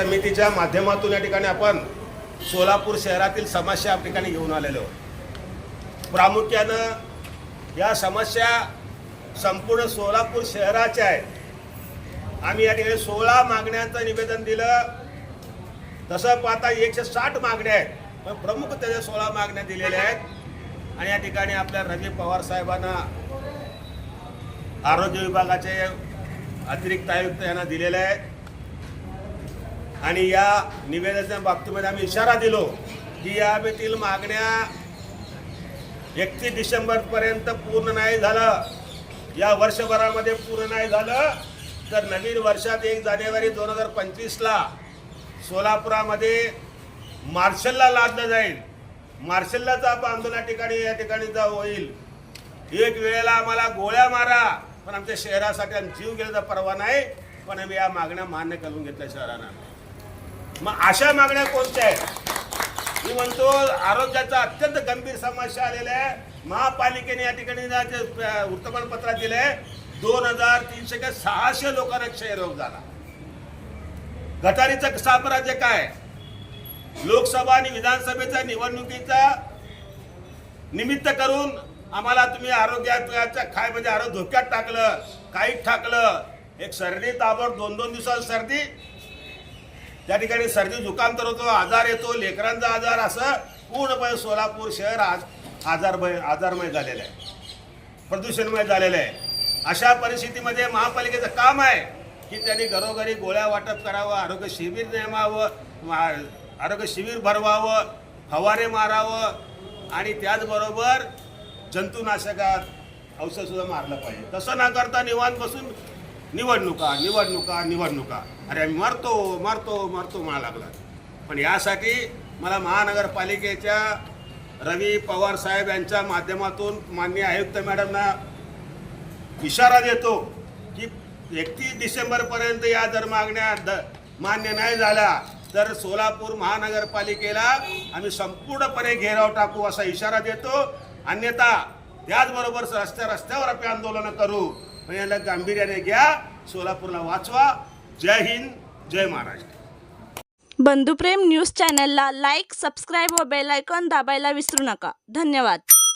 समितीच्या माध्यमातून या ठिकाणी आपण सोलापूर शहरातील समस्या या ठिकाणी घेऊन आलेलो. प्रामुख्यानं या समस्या संपूर्ण सोलापूर शहराच्या आहेत. आम्ही या ठिकाणी सोळा मागण्यांचं निवेदन दिलं. तसं पाहता एकशे साठ मागण्या आहेत. पण प्रमुख त्याच्या सोळा मागण्या दिलेल्या आहेत आणि या ठिकाणी आपल्या रवी पवार साहेबांना आरोग्य विभागाचे अतिरिक्त आयुक्त यांना दिलेले आहेत. आणि या निवेदनाच्या बाबतीमध्ये आम्ही इशारा दिलो की यातील मागण्या एकतीस डिसेंबरपर्यंत पूर्ण नाही झालं. या वर्षभरामध्ये पूर्ण नाही झालं. तर नवीन वर्षात एक जानेवारी दोन हजार पंचवीसला सोलापुरामध्ये मार्शलला लादलं जाईल. मार्शललाच आपण आंदोलन ठिकाणी या ठिकाणी जा होईल. एक वेळेला आम्हाला गोळ्या मारा. पण आमच्या शहरासाठी आम्ही जीव गेल्याचा परवा नाही. पण आम्ही या मागण्या मान्य करून घेतल्या शहरानं. मग अशा मागण्या कोणत्या आहेत? मी म्हणतो आरोग्याचा अत्यंत गंभीर समस्या आलेल्या आहे. महापालिकेने या ठिकाणी ना वृत्तमानपत्रात दिले दोन हजार तीनशे काय सहाशे लोकांना क्षयरोग झाला. गटारीचं साम्राज्य काय? लोकसभा आणि विधानसभेच्या निवडणुकीचा निमित्त करून आम्हाला तुम्ही आरोग्याच्या काय म्हणजे आरोग्य धोक्यात टाकलं काहीच टाकलं. एक सर्दी ताबड दोन दोन दिवसात सर्दी त्या ठिकाणी सर्दी जुकाम तर होतो आजार येतो लेकरांचा आजार असं पूर्णपणे सोलापूर शहर आज आजारमय आजारमय झालेलं आहे. प्रदूषणमय झालेलं आहे. अशा परिस्थितीमध्ये महापालिकेचं काम आहे की त्यांनी घरोघरी गोळ्या वाटप करावं आरोग्य शिबिर नेमावं आरोग्य शिबिर भरवावं फवारे मारावं आणि त्याचबरोबर जंतुनाशकात औषधसुद्धा मारलं पाहिजे. तसं न करता निवांत बसून निवडणुका निवडणुका निवडणुका. अरे आम्ही मरतो मरतो मरतो म्हणा लागला. पण यासाठी मला महानगरपालिकेच्या रवी पवार साहेब यांच्या माध्यमातून माननीय आयुक्त मॅडमना इशारा देतो की एकतीस डिसेंबरपर्यंत या जर मागण्या द मान्य नाही झाल्या तर सोलापूर महानगरपालिकेला आम्ही संपूर्णपणे घेराव टाकू असा इशारा देतो. अन्यथा त्याचबरोबर रस्त्या रस्त्यावर आपण आंदोलनं करू. पण याला गांभीर्याने घ्या सोलापूरला वाचवा. जय हिंद जय महाराष्ट्र. बंधुप्रेम न्यूज चॅनलला लाईक सबस्क्राईब व बेल आयकॉन दाबायला विसरू नका. धन्यवाद.